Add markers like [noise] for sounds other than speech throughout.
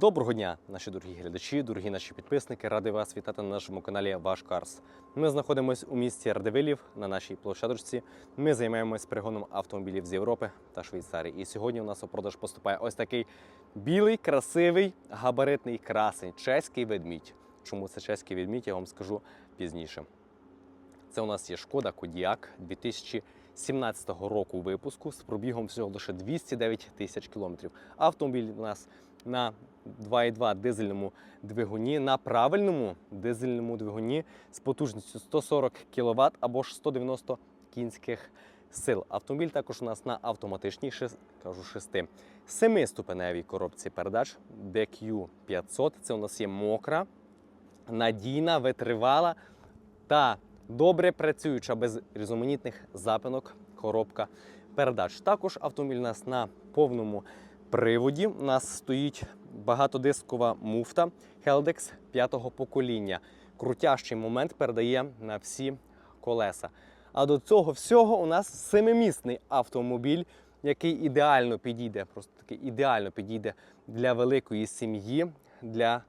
Доброго дня, наші дорогі глядачі, дорогі наші підписники. Радий вас вітати на нашому каналі Ваш Карс. Ми знаходимося у місті Радивилів на нашій площадочці. Ми займаємось пригоном автомобілів з Європи та Швейцарії. І сьогодні у нас у продаж поступає ось такий білий, красивий, габаритний красень, чеський ведмідь. Чому це чеський ведмідь, я вам скажу пізніше. Це у нас є шкода Кодіак 2017 року випуску з пробігом всього лише 209 тисяч кілометрів. Автомобіль у нас на 2,2 дизельному двигуні, на правильному дизельному двигуні з потужністю 140 кВт або ж 190 кінських сил. Автомобіль також у нас на автоматичній кажу, 6 семиступеневій коробці передач DQ500. Це у нас є мокра, надійна, витривала та добре працююча без різноманітних запинок коробка передач. Також автомобіль у нас на повному приводі. У нас стоїть багатодискова муфта Heldex п'ятого покоління. Крутящий момент передає на всі колеса. А до цього всього у нас семимісний автомобіль, який ідеально підійде, просто таки ідеально підійде для великої сім'ї, для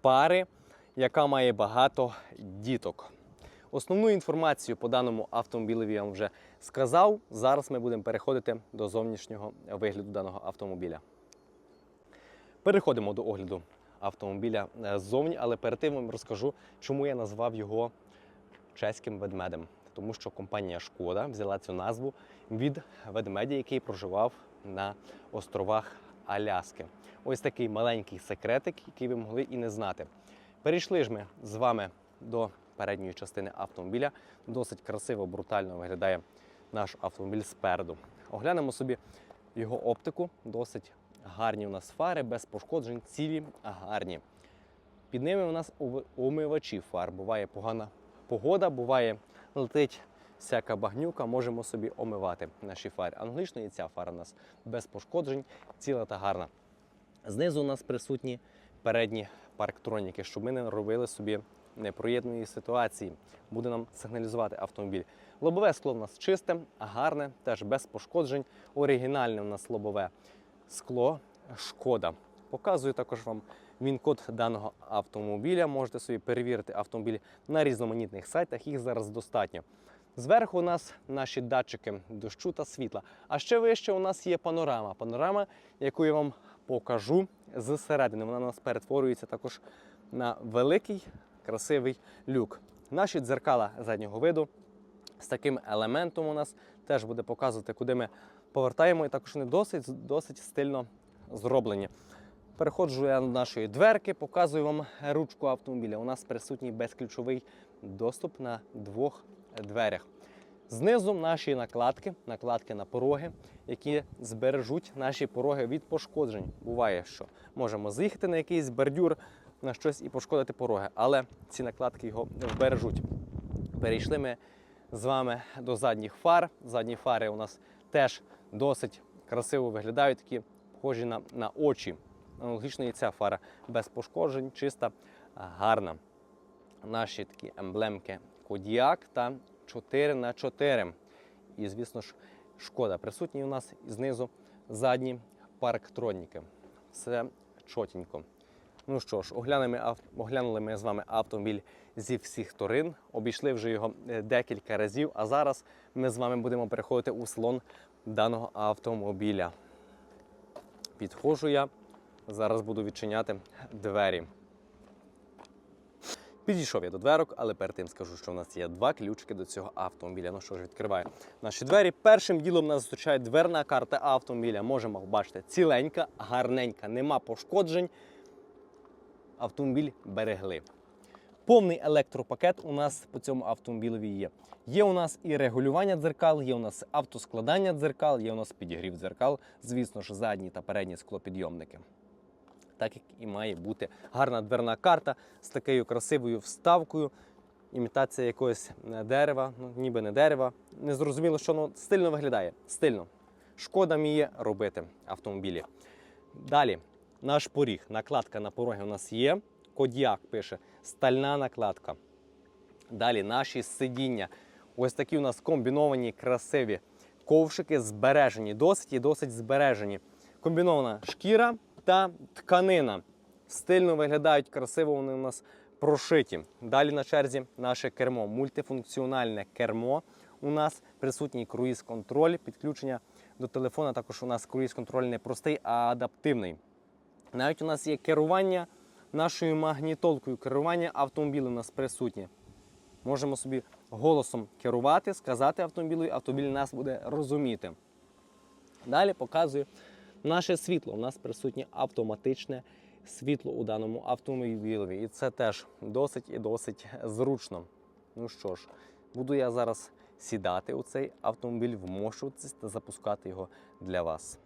пари, яка має багато діток. Основну інформацію по даному автомобілеві я вам вже сказав. Зараз ми будемо переходити до зовнішнього вигляду даного автомобіля. Переходимо до огляду автомобіля е, ззовні, але перед тим вам розкажу, чому я назвав його чеським ведмедем. Тому що компанія Шкода взяла цю назву від ведмедя, який проживав на островах Аляски. Ось такий маленький секретик, який ви могли і не знати. Перейшли ж ми з вами до передньої частини автомобіля. Досить красиво, брутально виглядає наш автомобіль спереду. Оглянемо собі його оптику. Досить гарні у нас фари, без пошкоджень, цілі, гарні. Під ними у нас умивачі фар. Буває погана погода, буває летить всяка багнюка, можемо собі омивати наші фари. Аналогічно і ця фара у нас без пошкоджень, ціла та гарна. Знизу у нас присутні передні парктроніки, щоб ми не робили собі непроєднаної ситуації. Буде нам сигналізувати автомобіль. Лобове скло у нас чисте, гарне, теж без пошкоджень. Оригінальне у нас лобове скло шкода. Показую також вам він-код даного автомобіля. Можете собі перевірити автомобіль на різноманітних сайтах. Їх зараз достатньо. Зверху у нас наші датчики дощу та світла. А ще вище у нас є панорама. Панорама, яку я вам покажу зсередини. Вона у нас перетворюється також на великий красивий люк. Наші дзеркала заднього виду з таким елементом у нас теж буде показувати, куди ми повертаємо, і також вони досить, досить стильно зроблені. Переходжу я до нашої дверки, показую вам ручку автомобіля. У нас присутній безключовий доступ на двох дверях. Знизу наші накладки, накладки на пороги, які збережуть наші пороги від пошкоджень. Буває, що можемо з'їхати на якийсь бордюр, на щось і пошкодити пороги, але ці накладки його вбережуть. Перейшли ми з вами до задніх фар. Задні фари у нас теж досить красиво виглядають, такі схожі на, на очі. Аналогічно і ця фара без пошкоджень, чиста, гарна. Наші такі емблемки Кодіак та 4 на 4 І, звісно ж, шкода. Присутні у нас знизу задні парктроніки. Все чотенько. Ну що ж, оглянули оглянули ми з вами автомобіль зі всіх сторон, обійшли вже його е, декілька разів, а зараз ми з вами будемо переходити у салон даного автомобіля. Підходжу я, зараз буду відчиняти двері. Підійшов я до дверок, але перед тим скажу, що в нас є два ключики до цього автомобіля. Ну що ж, відкриваю наші двері. Першим ділом нас зустрічає дверна карта автомобіля. Можемо бачити ціленька, гарненька, нема пошкоджень. Автомобіль берегли. Повний електропакет у нас по цьому автомобілеві є. Є у нас і регулювання дзеркал, є у нас автоскладання дзеркал, є у нас підігрів дзеркал, звісно ж, задні та передні склопідйомники. Так як і має бути гарна дверна карта з такою красивою вставкою. Імітація якогось е, дерева, ну ніби не дерева. Не зрозуміло, що воно стильно виглядає. Стильно. Шкода вміє робити автомобілі. Далі, наш поріг. Накладка на пороги у нас є. Кодіак пише, стальна накладка. Далі наші сидіння. Ось такі у нас комбіновані красиві ковшики, збережені, досить і досить збережені. Комбінована шкіра, та тканина. Стильно виглядають, красиво вони у нас прошиті. Далі на черзі наше кермо. Мультифункціональне кермо. У нас присутній круїз-контроль, підключення до телефона. Також у нас круїз-контроль не простий, а адаптивний. Навіть у нас є керування нашою магнітолкою. Керування автомобілем у нас присутнє. Можемо собі голосом керувати, сказати автомобілю, і автомобіль нас буде розуміти. Далі показую наше світло. У нас присутнє автоматичне світло у даному автомобілі. І це теж досить і досить зручно. Ну що ж, буду я зараз сідати у цей автомобіль, вмощуватись та запускати його для вас.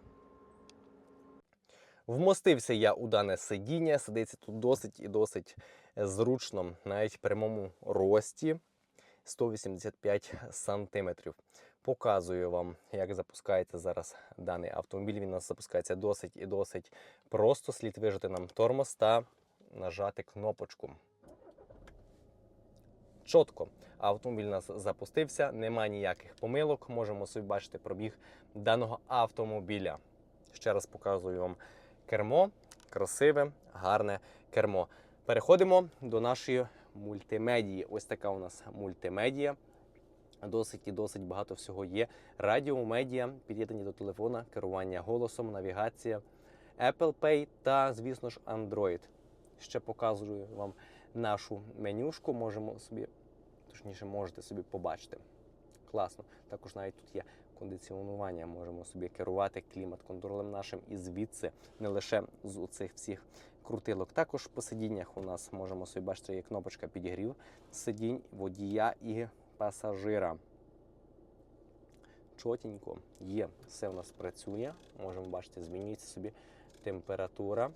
Вмостився я у дане сидіння, сидиться тут досить і досить зручно, навіть в прямому рості 185 сантиметрів. Показую вам, як запускається зараз даний автомобіль. Він у нас запускається досить і досить просто. Слід вижати нам тормоз та нажати кнопочку. Чітко. Автомобіль у нас запустився, немає ніяких помилок. Можемо собі бачити пробіг даного автомобіля. Ще раз показую вам кермо. Красиве, гарне кермо. Переходимо до нашої мультимедії. Ось така у нас мультимедія. Досить і досить багато всього є. Радіо, медіа, під'єднані до телефона, керування голосом, навігація, Apple Pay та, звісно ж, Android. Ще показую вам нашу менюшку. Можемо собі, точніше, можете собі побачити. Класно. Також навіть тут є кондиціонування. Можемо собі керувати клімат-контролем нашим і звідси, не лише з оцих всіх крутилок. Також по сидіннях у нас можемо собі бачити, є кнопочка підігрів сидінь, водія і пасажира. Чотенько є, все в нас працює. Можемо бачити, змінюється собі температура,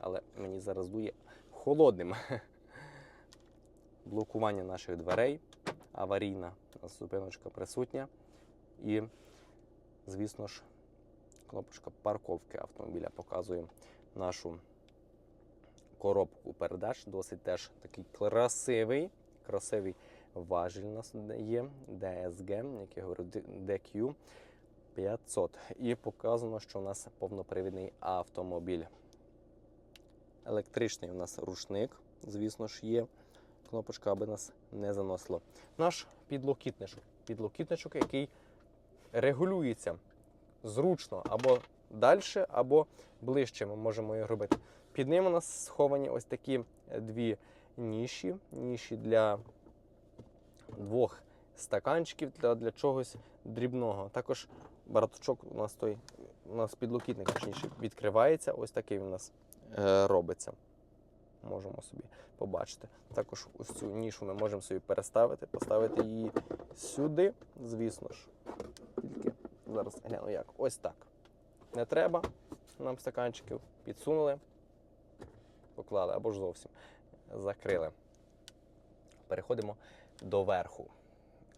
але мені зараз дує холодним. Блокування наших дверей, аварійна зупиночка присутня. І, звісно ж, кнопочка парковки автомобіля показує нашу коробку передач. Досить теж такий красивий, красивий важіль у нас є DSG, як я говорю, DQ 500. І показано, що у нас повнопривідний автомобіль. Електричний у нас рушник, звісно ж, є. Кнопочка, аби нас не заносило. Наш підлокітничок. Підлокітничок, який регулюється зручно або далі, або ближче ми можемо його робити. Під ним у нас сховані ось такі дві ніші. Ніші для двох стаканчиків для, для чогось дрібного. Також браточок у нас той, у нас підлокітник точніше відкривається. Ось такий у нас е, робиться. Можемо собі побачити. Також ось цю нішу ми можемо собі переставити, поставити її сюди, звісно ж. Зараз гляну як. Ось так. Не треба нам стаканчиків. Підсунули, поклали або ж зовсім закрили. Переходимо до верху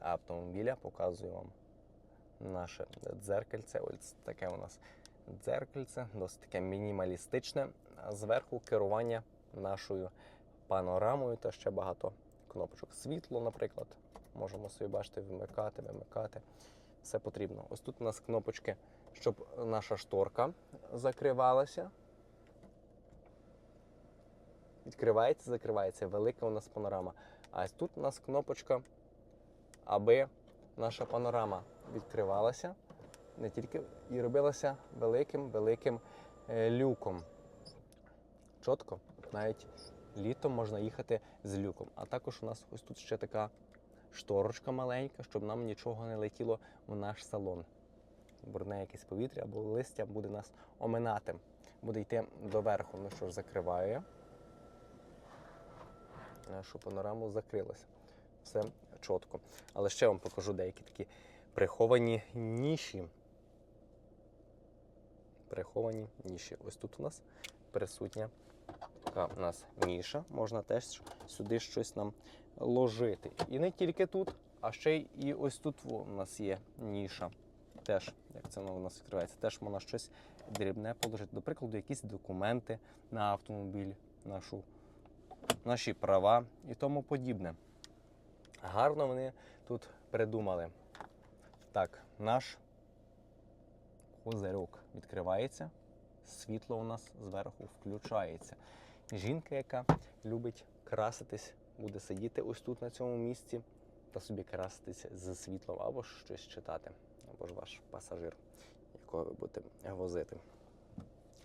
автомобіля. Показую вам наше дзеркальце. Ось таке у нас дзеркальце, досить таке мінімалістичне. Зверху керування нашою панорамою та ще багато кнопочок. Світло, наприклад, можемо собі бачити, вмикати, вимикати. Все потрібно. Ось тут у нас кнопочки, щоб наша шторка закривалася. Відкривається, закривається. Велика у нас панорама. А ось тут у нас кнопочка, аби наша панорама відкривалася не тільки і робилася великим-великим е, люком. Чітко, навіть літом можна їхати з люком. А також у нас ось тут ще така шторочка маленька, щоб нам нічого не летіло в наш салон. Бурне якесь повітря або листя буде нас оминати, буде йти доверху. Ну що ж, закриваю я. Нашу панораму закрилася. Все чітко. Але ще вам покажу деякі такі приховані ніші. Приховані ніші. Ось тут у нас присутня така у нас ніша. Можна теж сюди щось нам ложити. І не тільки тут, а ще й ось тут у нас є ніша. Теж, як це воно у нас відкривається, теж можна щось дрібне положити. До прикладу, якісь документи на автомобіль, нашу, наші права і тому подібне. Гарно вони тут придумали. Так, наш козирьок відкривається. світло у нас зверху включається. Жінка, яка любить краситись, буде сидіти ось тут на цьому місці та собі краситись з світлом або щось читати, або ж ваш пасажир, якого ви будете возити.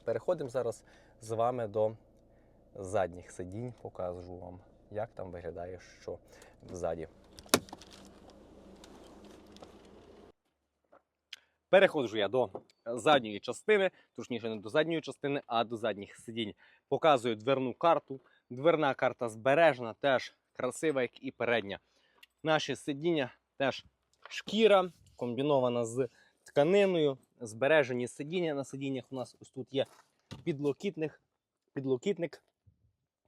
Переходимо зараз з вами до задніх сидінь, покажу вам, як там виглядає що взаді. Переходжу я до задньої частини, точніше, не до задньої частини, а до задніх сидінь. Показую дверну карту. Дверна карта збережена, теж красива, як і передня. Наші сидіння теж шкіра, комбінована з тканиною. Збережені сидіння. На сидіннях у нас ось тут є підлокітник. Підлокітник.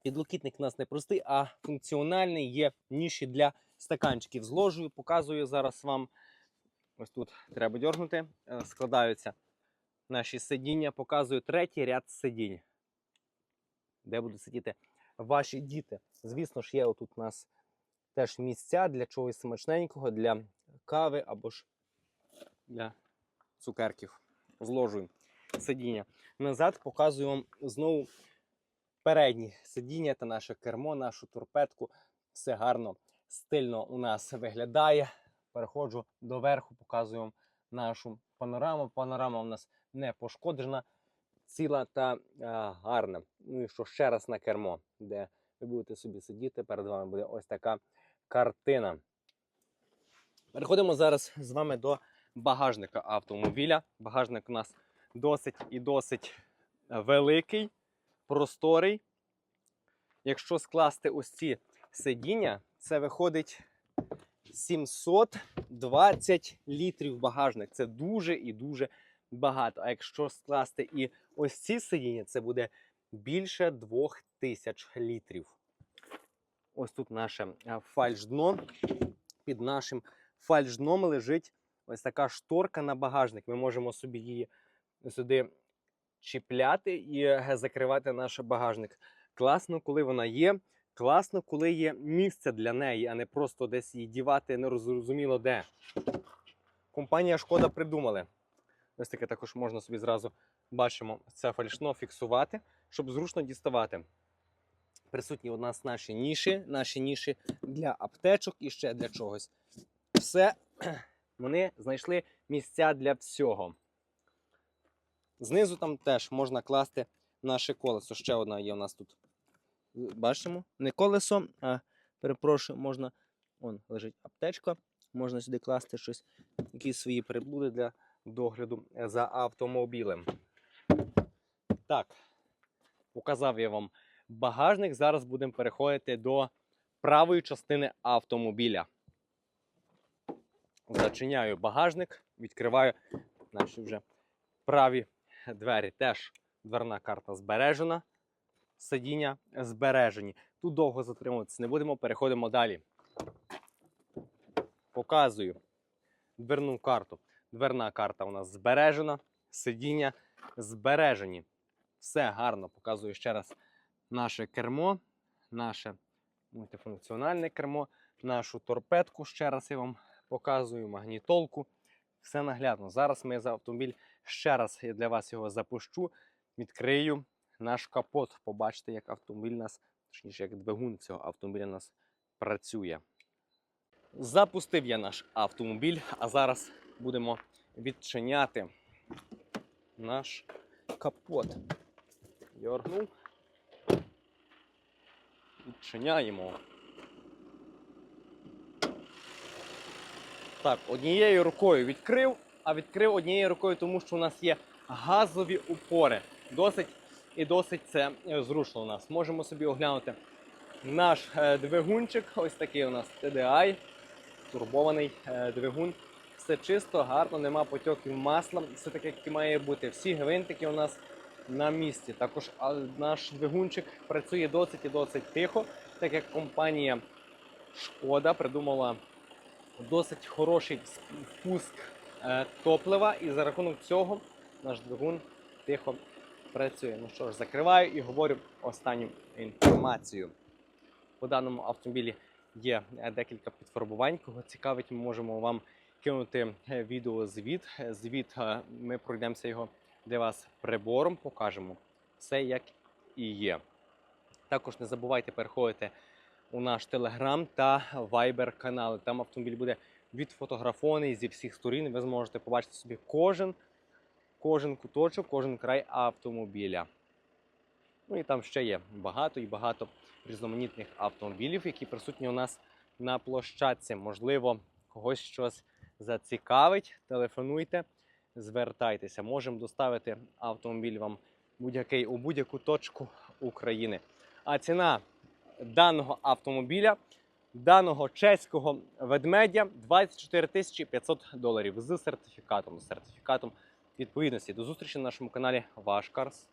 Підлокітник у нас не простий, а функціональний. Є ніші для стаканчиків. Зложую, показую зараз вам. Ось тут треба дьорнути. Е, Складаються наші сидіння. Показую третій ряд сидінь, де будуть сидіти ваші діти. Звісно ж, є отут у нас теж місця для чогось смачненького, для кави або ж для цукерків. Зложую сидіння. Назад показую вам знову передні сидіння та наше кермо, нашу турпетку. Все гарно, стильно у нас виглядає. Переходжу до верху, показую вам нашу панораму. Панорама у нас не пошкоджена, ціла та е, гарна. Ну і що ще раз на кермо, де ви будете собі сидіти. Перед вами буде ось така картина. Переходимо зараз з вами до багажника автомобіля. Багажник у нас досить і досить великий, просторий. Якщо скласти ось ці сидіння, це виходить 720 літрів багажник. Це дуже і дуже багато. А якщо скласти і ось ці сидіння, це буде більше 2000 літрів. Ось тут наше фальш-дно. Під нашим фальш-дном лежить ось така шторка на багажник. Ми можемо собі її сюди чіпляти і е, закривати наш багажник. Класно, коли вона є. Класно, коли є місце для неї, а не просто десь її дівати нерозуміло де. Компанія Шкода придумали. Ось таке також можна собі зразу бачимо це фальшно фіксувати, щоб зручно діставати. Присутні у нас наші ніші, наші ніші для аптечок і ще для чогось. Все [clears throat] вони знайшли місця для всього. Знизу там теж можна класти наше колесо. Ще одна є у нас тут. Бачимо? Не колесо, а перепрошую, можна. Вон лежить аптечка. Можна сюди класти щось, якісь свої приблуди для догляду за автомобілем. Так, показав я вам багажник. Зараз будемо переходити до правої частини автомобіля. Зачиняю багажник, відкриваю наші вже праві двері. Теж дверна карта збережена. Сидіння збережені. Тут довго затримуватися не будемо, переходимо далі. Показую дверну карту. Дверна карта у нас збережена, сидіння збережені. Все гарно. Показую ще раз наше кермо, наше мультифункціональне кермо, нашу торпедку. Ще раз я вам показую магнітолку. Все наглядно. Зараз ми за автомобіль ще раз я для вас його запущу, відкрию наш капот. Побачите, як автомобіль нас, точніше, як двигун цього автомобіля нас працює. Запустив я наш автомобіль, а зараз будемо відчиняти наш капот. Йоргнув. Відчиняємо. Так, однією рукою відкрив, а відкрив однією рукою, тому що у нас є газові упори. Досить і досить це е, зручно у нас. Можемо собі оглянути наш е, двигунчик. Ось такий у нас TDI, турбований е, двигун. Все чисто, гарно, нема потьоків масла. Все таке, як і має бути. Всі гвинтики у нас на місці. Також наш двигунчик працює досить і досить тихо, так як компанія Шкода придумала досить хороший впуск е, топлива, і за рахунок цього наш двигун тихо працює. Ну що ж, закриваю і говорю останню інформацію. По даному автомобілі є е, декілька підфарбувань. Кого цікавить, ми можемо вам кинути е, відеозвіт. Звіт е, ми пройдемося його де вас прибором покажемо все як і є. Також не забувайте переходити у наш телеграм та вайбер канали. Там автомобіль буде відфотографований зі всіх сторін. Ви зможете побачити собі кожен, кожен куточок, кожен край автомобіля. Ну і там ще є багато і багато різноманітних автомобілів, які присутні у нас на площадці. Можливо, когось щось зацікавить. Телефонуйте, звертайтеся. Можемо доставити автомобіль вам будь-який у будь-яку точку України. А ціна даного автомобіля, даного чеського ведмедя 24 тисячі 500 доларів з сертифікатом, з сертифікатом відповідності. До зустрічі на нашому каналі Ваш Карс.